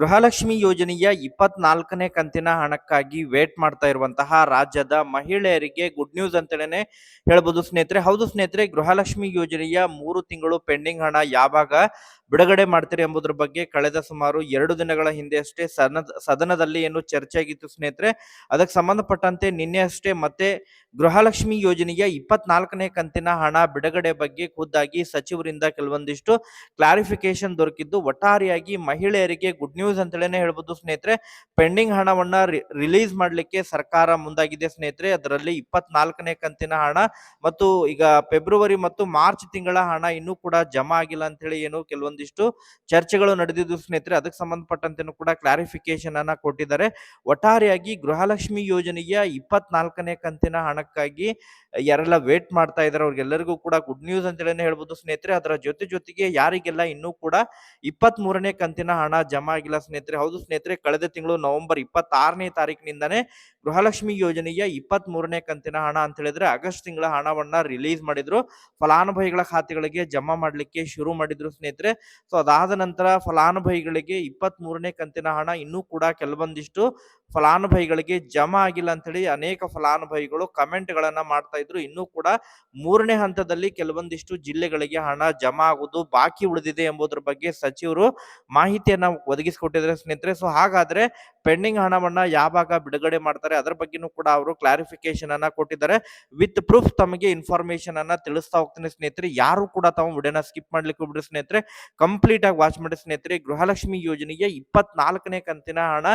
ಗೃಹಲಕ್ಷ್ಮಿ ಯೋಜನೆಯ ಇಪ್ಪತ್ನಾಲ್ಕನೇ ಕಂತಿನ ಹಣಕ್ಕಾಗಿ ವೇಟ್ ಮಾಡ್ತಾ ಇರುವಂತಹ ರಾಜ್ಯದ ಮಹಿಳೆಯರಿಗೆ ಗುಡ್ ನ್ಯೂಸ್ ಅಂತಲೇ ಹೇಳ್ಬೋದು ಸ್ನೇಹಿತರೆ. ಹೌದು ಸ್ನೇಹಿತರೆ, ಗೃಹಲಕ್ಷ್ಮಿ ಯೋಜನೆಯ ಮೂರು ತಿಂಗಳು ಪೆಂಡಿಂಗ್ ಹಣ ಯಾವಾಗ ಬಿಡುಗಡೆ ಮಾಡ್ತೀರಿ ಎಂಬುದರ ಬಗ್ಗೆ ಕಳೆದ ಸುಮಾರು ಎರಡು ದಿನಗಳ ಹಿಂದೆ ಅಷ್ಟೇ ಸದನ, ಸದನದಲ್ಲಿ ಏನು ಚರ್ಚೆ ಆಗಿತ್ತು ಸ್ನೇಹಿತರೆ. ಅದಕ್ಕೆ ಸಂಬಂಧಪಟ್ಟಂತೆ ನಿನ್ನೆ ಅಷ್ಟೇ ಮತ್ತೆ ಗೃಹಲಕ್ಷ್ಮಿ ಯೋಜನೆಯ ಇಪ್ಪತ್ನಾಲ್ಕನೇ ಕಂತಿನ ಹಣ ಬಿಡುಗಡೆ ಬಗ್ಗೆ ಖುದ್ದಾಗಿ ಸಚಿವರಿಂದ ಕೆಲವೊಂದಿಷ್ಟು ಕ್ಲಾರಿಫಿಕೇಶನ್ ದೊರಕಿದ್ದು, ಒಟ್ಟಾರೆಯಾಗಿ ಮಹಿಳೆಯರಿಗೆ ಗುಡ್ ನ್ಯೂಸ್ ಅಂತೇಳಿ ಹೇಳ್ಬೋದು ಸ್ನೇಹಿತರೆ. ಪೆಂಡಿಂಗ್ ಹಣವನ್ನ ರಿಲೀಸ್ ಮಾಡಲಿಕ್ಕೆ ಸರ್ಕಾರ ಮುಂದಾಗಿದೆ ಸ್ನೇಹಿತರೆ. ಅದರಲ್ಲಿ ಇಪ್ಪತ್ನಾಲ್ಕನೇ ಕಂತಿನ ಹಣ ಮತ್ತು ಈಗ ಫೆಬ್ರವರಿ ಮತ್ತು ಮಾರ್ಚ್ ತಿಂಗಳ ಹಣ ಇನ್ನೂ ಕೂಡ ಜಮಾ ಆಗಿಲ್ಲ ಅಂತ ಹೇಳಿ ಏನು ಕೆಲವೊಂದಿಷ್ಟು ಚರ್ಚೆಗಳು ನಡೆದಿದ್ದು ಸ್ನೇಹಿತರೆ. ಅದಕ್ಕೆ ಸಂಬಂಧಪಟ್ಟಂತೆ ಕೂಡ ಕ್ಲಾರಿಫಿಕೇಶನ್ ಅನ್ನ ಕೊಟ್ಟಿದ್ದಾರೆ. ಒಟ್ಟಾರೆಯಾಗಿ ಗೃಹಲಕ್ಷ್ಮಿ ಯೋಜನೆಯ ಇಪ್ಪತ್ನಾಲ್ಕನೇ ಕಂತಿನ ಹಣಕ್ಕಾಗಿ ಯಾರೆಲ್ಲ ವೇಟ್ ಮಾಡ್ತಾ ಇದಾರೆ ಅವ್ರಿಗೆಲ್ಲರಿಗೂ ಕೂಡ ಗುಡ್ ನ್ಯೂಸ್ ಅಂತೇಳಿ ಹೇಳ್ಬೋದು ಸ್ನೇಹಿತರೆ. ಅದರ ಜೊತೆ ಜೊತೆಗೆ ಯಾರಿಗೆಲ್ಲ ಇನ್ನೂ ಕೂಡ ಇಪ್ಪತ್ತ್ ಮೂರನೇ ಕಂತಿನ ಹಣ ಜಮಾ ಆಗಿಲ್ಲ ಸ್ನೇಹಿತರೆ, ಹೌದು ಸ್ನೇಹಿತರೆ, ಕಳೆದ ತಿಂಗಳು ನವೆಂಬರ್ ಇಪ್ಪತ್ತಾರನೇ ತಾರೀಕಿನಿಂದಾನೇ ಗೃಹಲಕ್ಷ್ಮಿ ಯೋಜನೆಯ ಇಪ್ಪತ್ತ್ ಮೂರನೇ ಕಂತಿನ ಹಣ ಅಂತ ಹೇಳಿದ್ರೆ ಆಗಸ್ಟ್ ತಿಂಗಳ ಹಣವನ್ನ ರಿಲೀಸ್ ಮಾಡಿದ್ರು. ಫಲಾನುಭವಿಗಳ ಖಾತೆಗಳಿಗೆ ಜಮಾ ಮಾಡ್ಲಿಕ್ಕೆ ಶುರು ಮಾಡಿದ್ರು ಸ್ನೇಹಿತರೆ. ಸೊ ಅದಾದ ನಂತರ ಫಲಾನುಭವಿಗಳಿಗೆ ಇಪ್ಪತ್ತ್ ಮೂರನೇ ಕಂತಿನ ಹಣ ಇನ್ನೂ ಕೂಡ ಕೆಲವೊಂದಿಷ್ಟು ಫಲಾನುಭವಿಗಳಿಗೆ ಜಮಾ ಆಗಿಲ್ಲ ಅಂತ ಹೇಳಿ ಅನೇಕ ಫಲಾನುಭವಿಗಳು ಕಮೆಂಟ್ ಗಳನ್ನ ಮಾಡ್ತಾ ಇದ್ರು. ಇನ್ನೂ ಕೂಡ ಮೂರನೇ ಹಂತದಲ್ಲಿ ಕೆಲವೊಂದಿಷ್ಟು ಜಿಲ್ಲೆಗಳಿಗೆ ಹಣ ಜಮಾ ಆಗುವುದು ಬಾಕಿ ಉಳಿದಿದೆ ಎಂಬುದರ ಬಗ್ಗೆ ಸಚಿವರು ಮಾಹಿತಿಯನ್ನ ಒದಗಿಸಿಕೊಟ್ಟಿದ್ದಾರೆ ಸ್ನೇಹಿತರೆ ಸೊ ಹಾಗಾದ್ರೆ ಪೆಂಡಿಂಗ್ ಹಣವನ್ನ ಯಾವಾಗ ಬಿಡುಗಡೆ ಮಾಡ್ತಾರೆ, ಅದರ ಬಗ್ಗೆನೂ ಕೂಡ ಅವರು ಕ್ಲಾರಿಫಿಕೇಶನ್ ಅನ್ನ ಕೊಟ್ಟಿದ್ದಾರೆ. ವಿತ್ ಪ್ರೂಫ್ ತಮಗೆ ಇನ್ಫಾರ್ಮೇಶನ್ ಅನ್ನ ತಿಳಿಸ್ತಾ ಹೋಗ್ತೀನಿ ಸ್ನೇಹಿತರೆ. ಯಾರು ಕೂಡ ತಾವು ವಿಡಿಯೋನ ಸ್ಕಿಪ್ ಮಾಡ್ಲಿಕ್ಕೆ ಬಿಡ್ರಿ ಸ್ನೇಹಿತರೆ. ಕಂಪ್ಲೀಟ್ ಆಗಿ ವಾಚ್ ಮಾಡಿ ಸ್ನೇಹಿತರೆ. ಗೃಹಲಕ್ಷ್ಮಿ ಯೋಜನೆಯ ಇಪ್ಪತ್ನಾಲ್ಕನೇ ಕಂತಿನ ಹಣ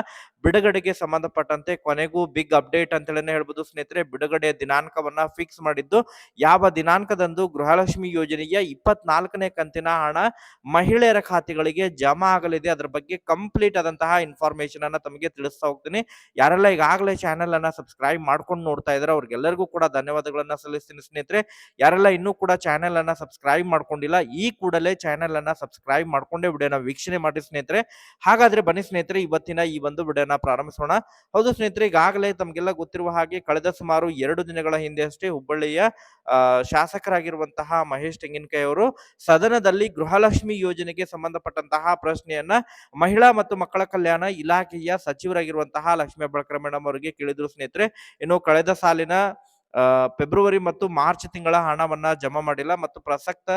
ಬಿಡುಗಡೆಗೆ ಸಂಬಂಧಪಟ್ಟಂತೆ ಕೊನೆಗೂ ಬಿಗ್ ಅಪ್ಡೇಟ್ ಅಂತೇಳಿ ಹೇಳ್ಬೋದು ಸ್ನೇಹಿತರೆ. ಬಿಡುಗಡೆ ದಿನಾಂಕವನ್ನ ಫಿಕ್ಸ್ ಮಾಡಿದ್ದು, ಯಾವ ದಿನಾಂಕದಂದು ಗೃಹಲಕ್ಷ್ಮಿ ಯೋಜನೆಯ ಇಪ್ಪತ್ನಾಲ್ಕನೇ ಕಂತಿನ ಹಣ ಮಹಿಳೆಯರ ಖಾತೆಗಳಿಗೆ ಜಮಾ ಆಗಲಿದೆ. ಅದರ ಬಗ್ಗೆ ಕಂಪ್ಲೀಟ್ ಆದಂತಹ ಇನ್ಫಾರ್ಮೇಶನ್ ಅನ್ನ ತಮಗೆ ತಿಳಿಸ್ತಾ ಹೋಗ್ತೀನಿ. ಯಾರೆಲ್ಲ ಈಗಾಗಲೇ ಚಾನೆಲ್ ಅನ್ನ ಸಬ್ಸ್ಕ್ರೈಬ್ ಮಾಡ್ಕೊಂಡು ನೋಡ್ತಾ ಇದ್ದಾರೆ ಅವ್ರಿಗೆಲ್ಲರಿಗೂ ಕೂಡ ಧನ್ಯವಾದಗಳನ್ನ ಸಲ್ಲಿಸ್ತೀನಿ ಸ್ನೇಹಿತರೆ. ಯಾರೆಲ್ಲ ಇನ್ನೂ ಕೂಡ ಚಾನೆಲ್ ಅನ್ನ ಸಬ್ಸ್ಕ್ರೈಬ್ ಮಾಡ್ಕೊಂಡಿಲ್ಲ, ಈ ಕೂಡಲೇ ಚಾನೆಲ್ ಅನ್ನ ಸಬ್ಸ್ಕ್ರೈಬ್ ಮಾಡ್ಕೊಂಡೇ ವಿಡಿಯೋನ ವೀಕ್ಷಣೆ ಮಾಡಿ ಸ್ನೇಹಿತರೆ. ಹಾಗಾದ್ರೆ ಬನ್ನಿ ಸ್ನೇಹಿತರೆ, ಇವತ್ತಿನ ಈ ಒಂದು ವಿಡಿಯೋನ ಪ್ರಾರಂಭಿಸೋಣ. ಹೌದು ಸ್ನೇಹಿತರೆ, ಈಗಾಗಲೇ ತಮಗೆಲ್ಲ ಗೊತ್ತಿರುವ ಹಾಗೆ ಕಳೆದ ಸುಮಾರು ಎರಡು ದಿನಗಳ ಹಿಂದೆ ಅಷ್ಟೇ ಹುಬ್ಬಳ್ಳಿಯ ಶಾಸಕರಾಗಿರುವಂತಹ ಮಹೇಶ್ ತೆಂಗಿನಕಾಯಿ ಅವರು ಸದನದಲ್ಲಿ ಗೃಹಲಕ್ಷ್ಮಿ ಯೋಜನೆಗೆ ಸಂಬಂಧಪಟ್ಟಂತಹ ಪ್ರಶ್ನೆಯನ್ನ ಮಹಿಳಾ ಮತ್ತು ಮಕ್ಕಳ ಕಲ್ಯಾಣ ಇಲಾಖೆಯ ಸಚಿವರಾಗಿರುವಂತಹ ಲಕ್ಷ್ಮೀ ಹೆಬ್ಬಾಳ್ಕರ್ ಮೇಡಮ್ ಅವರಿಗೆ ಕೇಳಿದ್ರು ಸ್ನೇಹಿತರೆ. ಇನ್ನು ಕಳೆದ ಸಾಲಿನ ಫೆಬ್ರವರಿ ಮತ್ತು ಮಾರ್ಚ್ ತಿಂಗಳ ಹಣವನ್ನ ಜಮಾ ಮಾಡಿಲ್ಲ ಮತ್ತು ಪ್ರಸಕ್ತ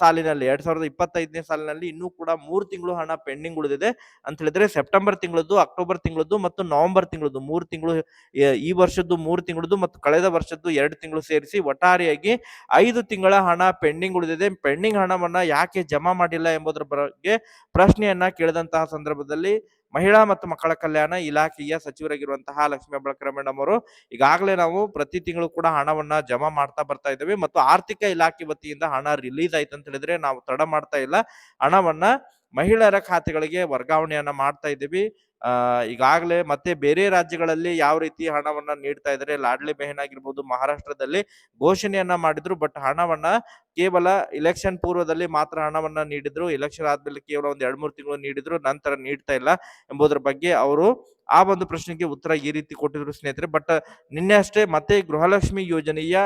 ಸಾಲಿನಲ್ಲಿ ಎರಡ್ ಸಾವಿರದ ಇಪ್ಪತ್ತೈದನೇ ಸಾಲಿನಲ್ಲಿ ಇನ್ನೂ ಕೂಡ ಮೂರು ತಿಂಗಳು ಹಣ ಪೆಂಡಿಂಗ್ ಉಳಿದಿದೆ ಅಂತ ಹೇಳಿದ್ರೆ ಸೆಪ್ಟೆಂಬರ್ ತಿಂಗಳದ್ದು, ಅಕ್ಟೋಬರ್ ತಿಂಗಳದ್ದು ಮತ್ತು ನವೆಂಬರ್ ತಿಂಗಳದ್ದು ಮೂರು ತಿಂಗಳು ಈ ವರ್ಷದ್ದು ಮೂರು ತಿಂಗಳದ್ದು ಮತ್ತು ಕಳೆದ ವರ್ಷದ್ದು ಎರಡು ತಿಂಗಳು ಸೇರಿಸಿ ಒಟ್ಟಾರೆಯಾಗಿ ಐದು ತಿಂಗಳ ಹಣ ಪೆಂಡಿಂಗ್ ಉಳಿದಿದೆ. ಪೆಂಡಿಂಗ್ ಹಣವನ್ನ ಯಾಕೆ ಜಮಾ ಮಾಡಿಲ್ಲ ಎಂಬುದರ ಬಗ್ಗೆ ಪ್ರಶ್ನೆಯನ್ನ ಕೇಳಿದಂತಹ ಸಂದರ್ಭದಲ್ಲಿ ಮಹಿಳಾ ಮತ್ತು ಮಕ್ಕಳ ಕಲ್ಯಾಣ ಇಲಾಖೆಯ ಸಚಿವರಾಗಿರುವಂತಹ ಲಕ್ಷ್ಮೀ ಬಳಕರ ಮೇಡಮ್ ಅವರು, ಈಗಾಗಲೇ ನಾವು ಪ್ರತಿ ತಿಂಗಳು ಕೂಡ ಹಣವನ್ನ ಜಮಾ ಮಾಡ್ತಾ ಬರ್ತಾ ಇದ್ದೇವೆ ಮತ್ತು ಆರ್ಥಿಕ ಇಲಾಖೆ ವತಿಯಿಂದ ಹಣ ರಿಲೀಸ್ ಆಯ್ತು ಅಂತ ಹೇಳಿದ್ರೆ ನಾವು ತಡ ಮಾಡ್ತಾ ಇಲ್ಲ. ಹಣವನ್ನ ಮಹಿಳೆಯರ ಖಾತೆಗಳಿಗೆ ವರ್ಗಾವಣೆಯನ್ನ ಮಾಡ್ತಾ ಇದ್ದೀವಿ. ಈಗಾಗಲೇ ಮತ್ತೆ ಬೇರೆ ರಾಜ್ಯಗಳಲ್ಲಿ ಯಾವ ರೀತಿ ಹಣವನ್ನ ನೀಡ್ತಾ ಇದ್ದಾರೆ, ಲಾಡ್ಲಿ ಬೆಹನ್ ಆಗಿರ್ಬೋದು ಮಹಾರಾಷ್ಟ್ರದಲ್ಲಿ ಘೋಷಣೆಯನ್ನ ಮಾಡಿದ್ರು, ಬಟ್ ಹಣವನ್ನ ಕೇವಲ ಇಲೆಕ್ಷನ್ ಪೂರ್ವದಲ್ಲಿ ಮಾತ್ರ ಹಣವನ್ನ ನೀಡಿದ್ರು ಇಲೆಕ್ಷನ್ ಆದ್ಮೇಲೆ ಕೇವಲ ಒಂದ್ ಎರಡ್ ಮೂರು ತಿಂಗಳು ನೀಡಿದ್ರು, ನಂತರ ನೀಡ್ತಾ ಇಲ್ಲ ಎಂಬುದರ ಬಗ್ಗೆ ಅವರು ಆ ಒಂದು ಪ್ರಶ್ನೆಗೆ ಉತ್ತರ ಈ ರೀತಿ ಕೊಟ್ಟಿದ್ರು ಸ್ನೇಹಿತರೆ. ಬಟ್ ನಿನ್ನೆ ಅಷ್ಟೇ ಮತ್ತೆ ಗೃಹಲಕ್ಷ್ಮಿ ಯೋಜನೆಯ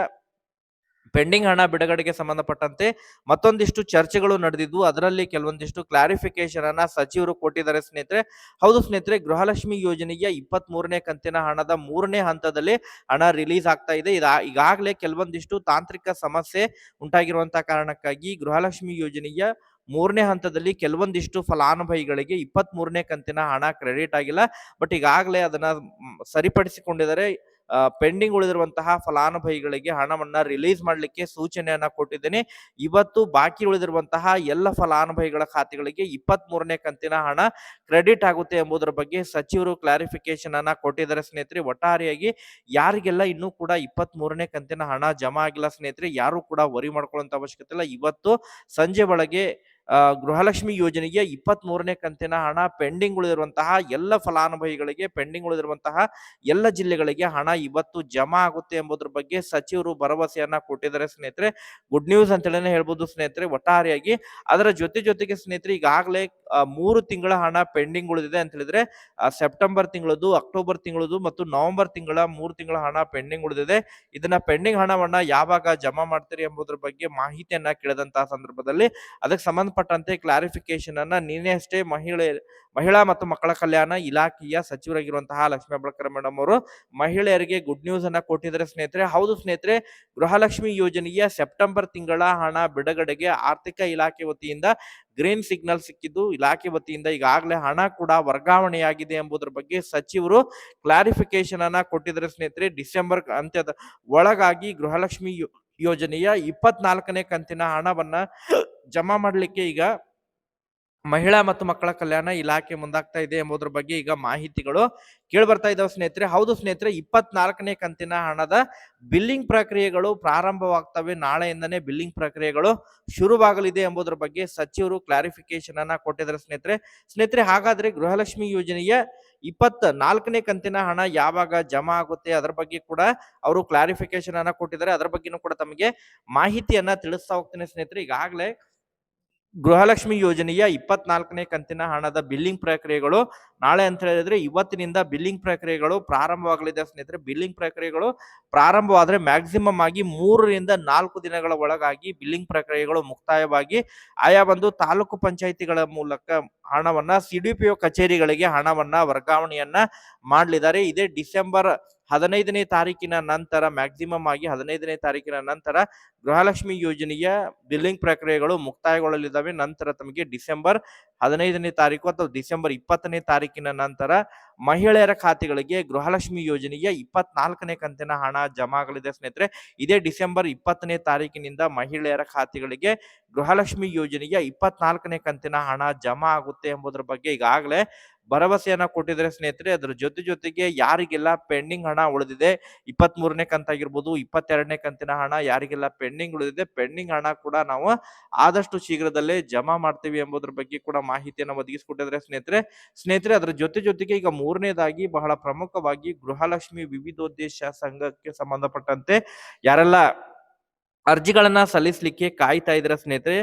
ಪೆಂಡಿಂಗ್ ಹಣ ಬಿಡುಗಡೆಗೆ ಸಂಬಂಧಪಟ್ಟಂತೆ ಮತ್ತೊಂದಿಷ್ಟು ಚರ್ಚೆಗಳು ನಡೆದಿದ್ವು ಅದರಲ್ಲಿ ಕೆಲವೊಂದಿಷ್ಟು ಕ್ಲಾರಿಫಿಕೇಶನ್ ಅನ್ನ ಸಚಿವರು ಕೊಟ್ಟಿದ್ದಾರೆ ಸ್ನೇಹಿತರೆ. ಹೌದು ಸ್ನೇಹಿತರೆ, ಗೃಹಲಕ್ಷ್ಮಿ ಯೋಜನೆಯ ಇಪ್ಪತ್ತ್ ಮೂರನೇ ಕಂತಿನ ಹಣದ ಮೂರನೇ ಹಂತದಲ್ಲಿ ಹಣ ರಿಲೀಸ್ ಆಗ್ತಾ ಇದೆ. ಇದಾ, ಈಗಾಗಲೇ ಕೆಲವೊಂದಿಷ್ಟು ತಾಂತ್ರಿಕ ಸಮಸ್ಯೆ ಉಂಟಾಗಿರುವಂತಹ ಕಾರಣಕ್ಕಾಗಿ ಗೃಹಲಕ್ಷ್ಮಿ ಯೋಜನೆಯ ಮೂರನೇ ಹಂತದಲ್ಲಿ ಕೆಲವೊಂದಿಷ್ಟು ಫಲಾನುಭವಿಗಳಿಗೆ ಇಪ್ಪತ್ತ್ ಮೂರನೇ ಕಂತಿನ ಹಣ ಕ್ರೆಡಿಟ್ ಆಗಿಲ್ಲ. ಬಟ್ ಈಗಾಗಲೇ ಅದನ್ನ ಸರಿಪಡಿಸಿಕೊಂಡಿದ್ದಾರೆ. ಪೆಂಡಿಂಗ್ ಉಳಿದಿರುವಂತಹ ಫಲಾನುಭವಿಗಳಿಗೆ ಹಣವನ್ನ ರಿಲೀಸ್ ಮಾಡಲಿಕ್ಕೆ ಸೂಚನೆಯನ್ನ ಕೊಟ್ಟಿದ್ದೇನೆ. ಇವತ್ತು ಬಾಕಿ ಉಳಿದಿರುವಂತಹ ಎಲ್ಲ ಫಲಾನುಭವಿಗಳ ಖಾತೆಗಳಿಗೆ ಇಪ್ಪತ್ತ್ ಮೂರನೇ ಕಂತಿನ ಹಣ ಕ್ರೆಡಿಟ್ ಆಗುತ್ತೆ ಎಂಬುದರ ಬಗ್ಗೆ ಸಚಿವರು ಕ್ಲಾರಿಫಿಕೇಶನ್ ಅನ್ನ ಕೊಟ್ಟಿದ್ದಾರೆ ಸ್ನೇಹಿತರೆ. ಒಟ್ಟಾರೆಯಾಗಿ ಯಾರಿಗೆಲ್ಲ ಇನ್ನೂ ಕೂಡ ಇಪ್ಪತ್ತ್ ಮೂರನೇ ಕಂತಿನ ಹಣ ಜಮಾ ಆಗಿಲ್ಲ ಸ್ನೇಹಿತರೆ, ಯಾರು ಕೂಡ ವರಿ ಮಾಡ್ಕೊಳ್ಳುವಂತ ಅವಶ್ಯಕತೆ ಇಲ್ಲ. ಇವತ್ತು ಸಂಜೆ ಒಳಗೆ ಗೃಹಲಕ್ಷ್ಮಿ ಯೋಜನೆಗೆ ಇಪ್ಪತ್ತ್ ಮೂರನೇ ಕಂತಿನ ಹಣ ಪೆಂಡಿಂಗ್ ಉಳಿದಿರುವಂತಹ ಎಲ್ಲ ಫಲಾನುಭವಿಗಳಿಗೆ ಪೆಂಡಿಂಗ್ ಉಳಿದಿರುವಂತಹ ಎಲ್ಲ ಜಿಲ್ಲೆಗಳಿಗೆ ಹಣ ಇವತ್ತು ಜಮಾ ಆಗುತ್ತೆ ಎಂಬುದ್ರ ಬಗ್ಗೆ ಸಚಿವರು ಭರವಸೆಯನ್ನ ಕೊಟ್ಟಿದ್ದಾರೆ ಸ್ನೇಹಿತರೆ. ಗುಡ್ ನ್ಯೂಸ್ ಅಂತ ಹೇಳಿನೇ ಹೇಳ್ಬೋದು ಸ್ನೇಹಿತರೆ. ಒಟ್ಟಾರೆಯಾಗಿ ಅದರ ಜೊತೆ ಜೊತೆಗೆ ಸ್ನೇಹಿತರೆ ಈಗಾಗಲೇ ಮೂರು ತಿಂಗಳ ಹಣ ಪೆಂಡಿಂಗ್ ಉಳಿದಿದೆ ಅಂತ ಹೇಳಿದ್ರೆ ಸೆಪ್ಟೆಂಬರ್ ತಿಂಗಳದು ಅಕ್ಟೋಬರ್ ತಿಂಗಳದು ಮತ್ತು ನವೆಂಬರ್ ತಿಂಗಳ ಮೂರು ತಿಂಗಳ ಹಣ ಪೆಂಡಿಂಗ್ ಉಳಿದಿದೆ. ಇದನ್ನ ಪೆಂಡಿಂಗ್ ಹಣವನ್ನ ಯಾವಾಗ ಜಮಾ ಮಾಡ್ತೀರಿ ಎಂಬುದ್ರ ಬಗ್ಗೆ ಮಾಹಿತಿಯನ್ನ ಕೇಳಿದಂತಹ ಸಂದರ್ಭದಲ್ಲಿ ಅದಕ್ಕೆ ಸಂಬಂಧಪಟ್ಟಂತೆ ಕ್ಲಾರಿಫಿಕೇಶನ್ ಅನ್ನ ನಿನ್ನೆ ಅಷ್ಟೇ ಮಹಿಳೆ, ಮಹಿಳಾ ಮತ್ತು ಮಕ್ಕಳ ಕಲ್ಯಾಣ ಇಲಾಖೆಯ ಸಚಿವರಾಗಿರುವಂತಹ ಲಕ್ಷ್ಮೀ ಹೆಬ್ಬಾಳ್ಕರ್ ಮೇಡಮ್ ಅವರು. ಮಹಿಳೆಯರಿಗೆ ಗುಡ್ ನ್ಯೂಸ್ ಅನ್ನ ಕೊಟ್ಟಿದ್ದಾರೆ ಸ್ನೇಹಿತರೆ. ಹೌದು ಸ್ನೇಹಿತರೆ, ಗೃಹಲಕ್ಷ್ಮಿ ಯೋಜನೆಯ ಸೆಪ್ಟೆಂಬರ್ ತಿಂಗಳ ಹಣ ಬಿಡುಗಡೆಗೆ ಆರ್ಥಿಕ ಇಲಾಖೆ ವತಿಯಿಂದ ಗ್ರೀನ್ ಸಿಗ್ನಲ್ ಸಿಕ್ಕಿದ್ದು, ಇಲಾಖೆ ವತಿಯಿಂದ ಈಗಾಗಲೇ ಹಣ ಕೂಡ ವರ್ಗಾವಣೆಯಾಗಿದೆ ಎಂಬುದರ ಬಗ್ಗೆ ಸಚಿವರು ಕ್ಲಾರಿಫಿಕೇಶನ್ ಅನ್ನ ಕೊಟ್ಟಿದ್ದಾರೆ ಸ್ನೇಹಿತರೆ. ಡಿಸೆಂಬರ್ ಅಂತ್ಯದ ಒಳಗಾಗಿ ಗೃಹಲಕ್ಷ್ಮಿ ಯೋಜನೆಯ ಇಪ್ಪತ್ನಾಲ್ಕನೇ ಕಂತಿನ ಹಣವನ್ನ ಜಮಾ ಮಾಡಲಿಕ್ಕೆ ಈಗ ಮಹಿಳಾ ಮತ್ತು ಮಕ್ಕಳ ಕಲ್ಯಾಣ ಇಲಾಖೆ ಮುಂದಾಗ್ತಾ ಇದೆ ಎಂಬುದರ ಬಗ್ಗೆ ಈಗ ಮಾಹಿತಿಗಳು ಕೇಳಿ ಬರ್ತಾ ಇದಾವೆ ಸ್ನೇಹಿತರೆ. ಹೌದು ಸ್ನೇಹಿತರೆ, ಇಪ್ಪತ್ನಾಲ್ಕನೇ ಕಂತಿನ ಹಣದ ಬಿಲ್ಲಿಂಗ್ ಪ್ರಕ್ರಿಯೆಗಳು ಪ್ರಾರಂಭವಾಗ್ತವೆ. ನಾಳೆಯಿಂದನೇ ಬಿಲ್ಲಿಂಗ್ ಪ್ರಕ್ರಿಯೆಗಳು ಶುರುವಾಗಲಿದೆ ಎಂಬುದರ ಬಗ್ಗೆ ಸಚಿವರು ಕ್ಲಾರಿಫಿಕೇಶನ್ ಅನ್ನ ಕೊಟ್ಟಿದ್ದಾರೆ ಸ್ನೇಹಿತರೆ. ಸ್ನೇಹಿತರೆ, ಹಾಗಾದ್ರೆ ಗೃಹಲಕ್ಷ್ಮಿ ಯೋಜನೆಯ ಇಪ್ಪತ್ತ ನಾಲ್ಕನೇ ಕಂತಿನ ಹಣ ಯಾವಾಗ ಜಮಾ ಆಗುತ್ತೆ? ಅದರ ಬಗ್ಗೆ ಕೂಡ ಅವರು ಕ್ಲಾರಿಫಿಕೇಶನ್ ಅನ್ನ ಕೊಟ್ಟಿದ್ದಾರೆ. ಅದರ ಬಗ್ಗೆನೂ ಕೂಡ ತಮಗೆ ಮಾಹಿತಿಯನ್ನ ತಿಳಿಸ್ತಾ ಹೋಗ್ತೇನೆ ಸ್ನೇಹಿತರೆ. ಈಗಾಗಲೇ ಗೃಹಲಕ್ಷ್ಮಿ ಯೋಜನೆಯ ಇಪ್ಪತ್ನಾಲ್ಕನೇ ಕಂತಿನ ಹಣದ ಬಿಲ್ಲಿಂಗ್ ಪ್ರಕ್ರಿಯೆಗಳು. ನಾಳೆ ಅಂತ ಹೇಳಿದ್ರೆ ಇವತ್ತಿನಿಂದ ಬಿಲ್ಲಿಂಗ್ ಪ್ರಕ್ರಿಯೆಗಳು ಪ್ರಾರಂಭವಾಗಲಿದೆ ಸ್ನೇಹಿತರೆ. ಬಿಲ್ಲಿಂಗ್ ಪ್ರಕ್ರಿಯೆಗಳು ಪ್ರಾರಂಭವಾದ್ರೆ ಮ್ಯಾಕ್ಸಿಮಮ್ ಆಗಿ ಮೂರರಿಂದ ನಾಲ್ಕು ದಿನಗಳ ಒಳಗಾಗಿ ಬಿಲ್ಲಿಂಗ್ ಪ್ರಕ್ರಿಯೆಗಳು ಮುಕ್ತಾಯವಾಗಿ. ಆಯಾ ಒಂದು ತಾಲೂಕು ಪಂಚಾಯಿತಿಗಳ ಮೂಲಕ ಹಣವನ್ನ ಸಿಡಿಪಿಒ ಕಚೇರಿಗಳಿಗೆ ಹಣವನ್ನ ವರ್ಗಾವಣೆಯನ್ನ ಮಾಡಲಿದ್ದಾರೆ. ಇದೇ ಡಿಸೆಂಬರ್ ಹದಿನೈದನೇ ತಾರೀಕಿನ ನಂತರ, ಮ್ಯಾಕ್ಸಿಮಮ್ ಆಗಿ ಹದಿನೈದನೇ ತಾರೀಕಿನ ನಂತರ ಗೃಹಲಕ್ಷ್ಮಿ ಯೋಜನೆಯ ಬಿಲ್ಲಿಂಗ್ ಪ್ರಕ್ರಿಯೆಗಳು ಮುಕ್ತಾಯಗೊಳ್ಳಲಿದ್ದಾವೆ. ನಂತರ ತಮಗೆ ಡಿಸೆಂಬರ್ ಹದಿನೈದನೇ ತಾರೀಕು ಅಥವಾ ಡಿಸೆಂಬರ್ ಇಪ್ಪತ್ತನೇ ತಾರೀಕಿನ ನಂತರ ಮಹಿಳೆಯರ ಖಾತೆಗಳಿಗೆ ಗೃಹಲಕ್ಷ್ಮಿ ಯೋಜನೆಯ ಇಪ್ಪತ್ನಾಲ್ಕನೇ ಕಂತಿನ ಹಣ ಜಮಾ ಆಗಲಿದೆ ಸ್ನೇಹಿತರೆ, ಇದೇ ಡಿಸೆಂಬರ್ ಇಪ್ಪತ್ತನೇ ತಾರೀಕಿನಿಂದ ಮಹಿಳೆಯರ ಖಾತೆಗಳಿಗೆ ಗೃಹಲಕ್ಷ್ಮಿ ಯೋಜನೆಯ ಇಪ್ಪತ್ನಾಲ್ಕನೇ ಕಂತಿನ ಹಣ ಜಮಾ ಆಗುತ್ತೆ ಎಂಬುದರ ಬಗ್ಗೆ ಈಗಾಗಲೇ ಭರವಸೆಯನ್ನ ಕೊಟ್ಟಿದ್ರೆ ಸ್ನೇಹಿತರೆ, ಅದರ ಜೊತೆ ಜೊತೆಗೆ ಯಾರಿಗೆಲ್ಲ ಪೆಂಡಿಂಗ್ ಹಣ ಉಳಿದಿದೆ ಇಪ್ಪತ್ತ್ ಮೂರನೇ ಕಂತಾಗಿರ್ಬೋದು, ಇಪ್ಪತ್ತೆರಡನೇ ಕಂತಿನ ಹಣ ಯಾರಿಗೆಲ್ಲ ಪೆಂಡಿಂಗ್ ಉಳಿದಿದೆ, ಪೆಂಡಿಂಗ್ ಹಣ ಕೂಡ ನಾವು ಆದಷ್ಟು ಶೀಘ್ರದಲ್ಲೇ ಜಮಾ ಮಾಡ್ತೀವಿ ಎಂಬುದ್ರ ಬಗ್ಗೆ ಕೂಡ ಮಾಹಿತಿಯನ್ನು ಒದಗಿಸಿಕೊಟ್ಟಿದ್ದಾರೆ ಸ್ನೇಹಿತರೆ ಸ್ನೇಹಿತರೆ ಅದರ ಜೊತೆ ಜೊತೆಗೆ ಈಗ ಮೂರನೇದಾಗಿ ಬಹಳ ಪ್ರಮುಖವಾಗಿ ಗೃಹಲಕ್ಷ್ಮಿ ವಿವಿಧೋದ್ದೇಶ ಸಂಘಕ್ಕೆ ಸಂಬಂಧಪಟ್ಟಂತೆ ಯಾರೆಲ್ಲ ಅರ್ಜಿಗಳನ್ನ ಸಲ್ಲಿಸಲಿಕ್ಕೆ ಕಾಯ್ತಾ ಇದ್ರ ಸ್ನೇಹಿತರೆ,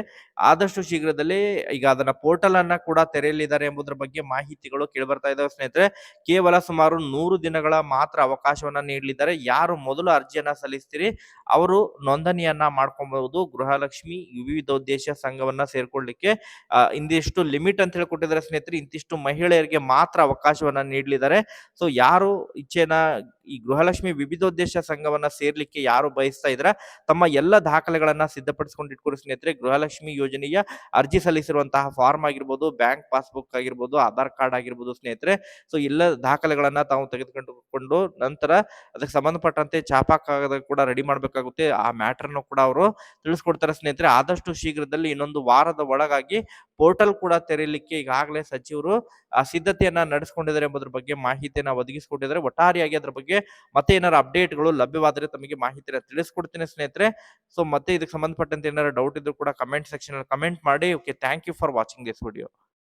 ಆದಷ್ಟು ಶೀಘ್ರದಲ್ಲಿ ಈಗ ಅದನ್ನ ಪೋರ್ಟಲ್ ಅನ್ನ ಕೂಡ ತೆರೆಯಲಿದ್ದಾರೆ ಎಂಬುದರ ಬಗ್ಗೆ ಮಾಹಿತಿಗಳು ಕೇಳಿ ಬರ್ತಾ ಇದಾವೆ ಸ್ನೇಹಿತರೆ. ಕೇವಲ ಸುಮಾರು ನೂರು ದಿನಗಳ ಮಾತ್ರ ಅವಕಾಶವನ್ನ ನೀಡಲಿದ್ದಾರೆ. ಯಾರು ಮೊದಲು ಅರ್ಜಿಯನ್ನ ಸಲ್ಲಿಸ್ತೀರಿ, ಅವರು ನೋಂದಣಿಯನ್ನ ಮಾಡ್ಕೊಬಹುದು. ಗೃಹಲಕ್ಷ್ಮಿ ವಿವಿಧೋದ್ದೇಶ ಸಂಘವನ್ನ ಸೇರ್ಕೊಳ್ಳಿಕ್ಕೆ ಇಂದಿಷ್ಟು ಲಿಮಿಟ್ ಅಂತ ಹೇಳಿ ಕೊಟ್ಟಿದ್ದಾರೆ ಸ್ನೇಹಿತರೆ. ಇಂತಿಷ್ಟು ಮಹಿಳೆಯರಿಗೆ ಮಾತ್ರ ಅವಕಾಶವನ್ನ ನೀಡಲಿದ್ದಾರೆ. ಸೊ ಯಾರು ಇಚ್ಛೆನ ಈ ಗೃಹಲಕ್ಷ್ಮಿ ವಿವಿಧೋದ್ದೇಶ ಸಂಘವನ್ನ ಸೇರ್ಲಿಕ್ಕೆ ಯಾರು ಬಯಸ್ತಾ ಇದ್ರ, ತಮ್ಮ ಎಲ್ಲ ದಾಖಲೆಗಳನ್ನ ಸಿದ್ಧಪಡಿಸಿಕೊಂಡು ಸ್ನೇಹಿತರೆ. ಗೃಹಲಕ್ಷ್ಮಿ ಯೋಜನೆಯ ಅರ್ಜಿ ಸಲ್ಲಿಸಿರುವಂತಹ ಫಾರ್ಮ್ ಆಗಿರ್ಬೋದು ಬ್ಯಾಂಕ್ ಪಾಸ್ಬುಕ್ ಆಗಿರ್ಬೋದು, ಆಧಾರ್ ಕಾರ್ಡ್ ಆಗಿರ್ಬೋದು ಸ್ನೇಹಿತರೆ. ಸೊ ಎಲ್ಲ ದಾಖಲೆಗಳನ್ನ ತಾವು ತೆಗೆದುಕೊಂಡು ನಂತರ ಅದಕ್ಕೆ ಸಂಬಂಧಪಟ್ಟಂತೆ ಚಾಪಾ ಕಾಗದ ಕೂಡ ರೆಡಿ ಮಾಡಬೇಕಾಗುತ್ತೆ. ಆ ಮ್ಯಾಟರ್ನು ಕೂಡ ಅವರು ತಿಳಿಸ್ಕೊಡ್ತಾರೆ ಸ್ನೇಹಿತರೆ. ಆದಷ್ಟು ಶೀಘ್ರದಲ್ಲಿ ಇನ್ನೊಂದು ವಾರದ ಒಳಗಾಗಿ ಪೋರ್ಟಲ್ ಕೂಡ ತೆರೆಯಲಿಕ್ಕೆ ಈಗಾಗಲೇ ಸಚಿವರು, ಆ, ಸಿದ್ಧತೆಯನ್ನ ನಡೆಸಿಕೊಂಡಿದ್ದಾರೆ ಎಂಬುದ್ರ ಬಗ್ಗೆ ಮಾಹಿತಿಯನ್ನ ಒದಗಿಸಿಕೊಂಡಿದ್ದಾರೆ ಒಟ್ಟಾರೆಯಾಗಿ ಅದರ ಬಗ್ಗೆ ಮತ್ತೆ ಏನಾರ ಅಪ್ಡೇಟ್ಗಳು ಲಭ್ಯವಾದರೆ ತಮಗೆ ಮಾಹಿತಿಯನ್ನು ತಿಳಿಸ್ಕೊಡ್ತೀನಿ ಸ್ನೇಹಿತರೆ. ಸೊ ಮತ್ತೆ ಇದಕ್ಕೆ ಸಂಬಂಧಪಟ್ಟಂತೆ ಏನಾದ್ರು ಡೌಟ್ ಇದ್ರೂ ಕೂಡ ಕಮೆಂಟ್ ಸೆಕ್ಷನ್ ಅಲ್ಲಿ ಕಮೆಂಟ್ ಮಾಡಿ. Okay thank you for watching this video